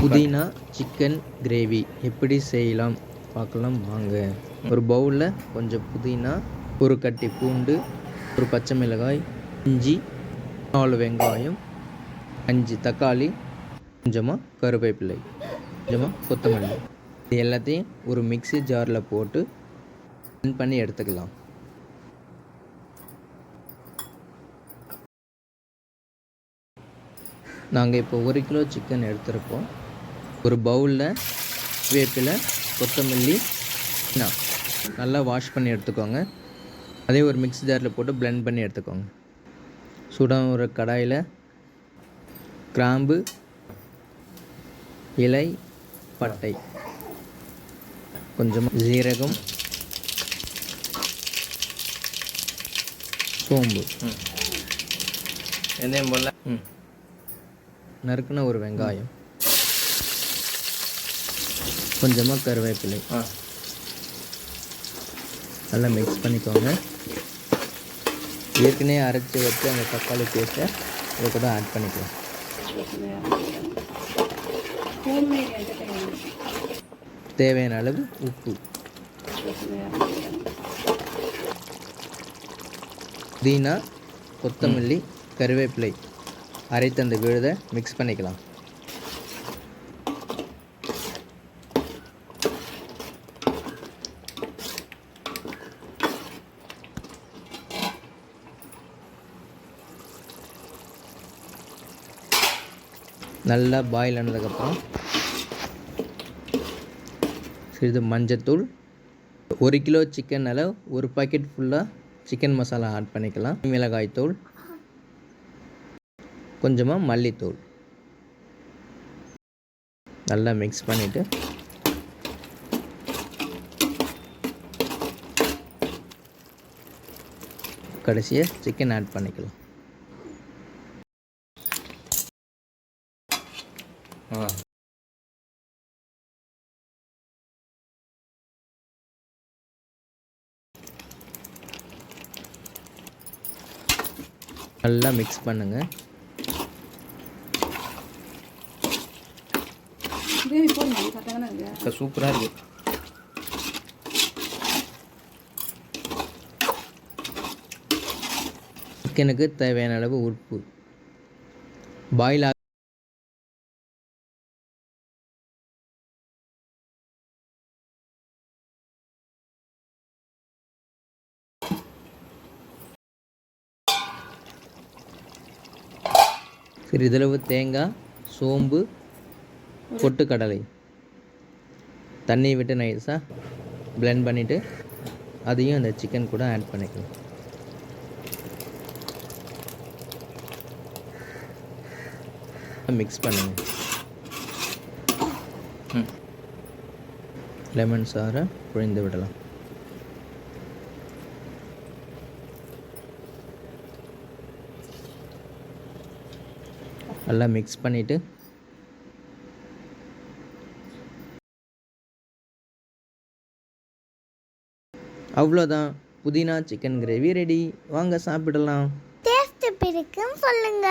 புதினா chicken gravy எப்படி செய்யலாம்? பார்க்கலாம் வாங்க. ஒரு பவுலில் கொஞ்சம் புதினா ஒரு கட்டி பூண்டு ஒரு பச்சை மிளகாய் இஞ்சி நாலு வெங்காயம் அஞ்சு தக்காளி கொஞ்சமாக கருவேப்பிலை கொஞ்சமாக கொத்தமல்லி. இது எல்லாத்தையும் ஒரு மிக்ஸி ஜாரில் போட்டு blend பண்ணி எடுத்துக்கலாம். நாங்கள் இப்போ ஒரு கிலோ சிக்கன் எடுத்திருக்கோம். ஒரு பவுலில் வேப்பிலை கொத்தமல்லி நல்லா வாஷ் பண்ணி எடுத்துக்கோங்க. அதே ஒரு மிக்ஸி ஜாரில் போட்டு blend பண்ணி எடுத்துக்கோங்க. சுடான ஒரு கடாயில் கிராம்பு இலை பட்டை. கொஞ்சமாக ஜீரகம் சோம்பு. வெந்தயம் போடல. நறுக்குன ஒரு வெங்காயம். கொஞ்சமாக கருவேப்பிலை. ஆ. நல்லா மிக்ஸ் பண்ணிக்கோங்க. ஏற்கனவே அரைச்சி வச்சு அந்த தக்காளி பேஸ்ட்டை இதை கூட ஆட் பண்ணிக்கலாம். தேவையான அளவு உப்பு. புதினா கொத்தமல்லி கருவேப்பிலை அரைத்த அந்த விழுதை மிக்ஸ் பண்ணிக்கலாம். நல்லா பாயில் ஆனதுக்கப்புறம் சிறிது மஞ்சத்தூள் ஒரு கிலோ சிக்கனால் ஒரு பாக்கெட் ஃபுல்லாக சிக்கன் மசாலா ஆட் பண்ணிக்கலாம். மிளகாய் தூள் கொஞ்சமாக மல்லித்தூள். நல்லா மிக்ஸ் பண்ணிவிட்டு கடைசியாக சிக்கன் ஆட் பண்ணிக்கலாம். நல்லா மிக்ஸ் பண்ணுங்கள் சூப்பராக இருக்கு? சிக்கனுக்கு தேவையான அளவு உப்பு. பாயில் சிறிதளவு தேங்காய் சோம்பு பொட்டுக்கடலை. தண்ணி விட்டு நைஸாக பிளெண்ட் பண்ணிவிட்டு அதையும் அந்த சிக்கன் கூட ஆட் பண்ணிக்கலாம். மிக்ஸ் பண்ணுங்கள் லெமன் சாறை புழிந்து விடலாம். நல்லா மிக்ஸ் பண்ணிவிட்டு அவ்வளோதான். புதினா சிக்கன் கிரேவி ரெடி வாங்க சாப்பிடலாம். டேஸ்ட் பிடிக்கும் சொல்லுங்க.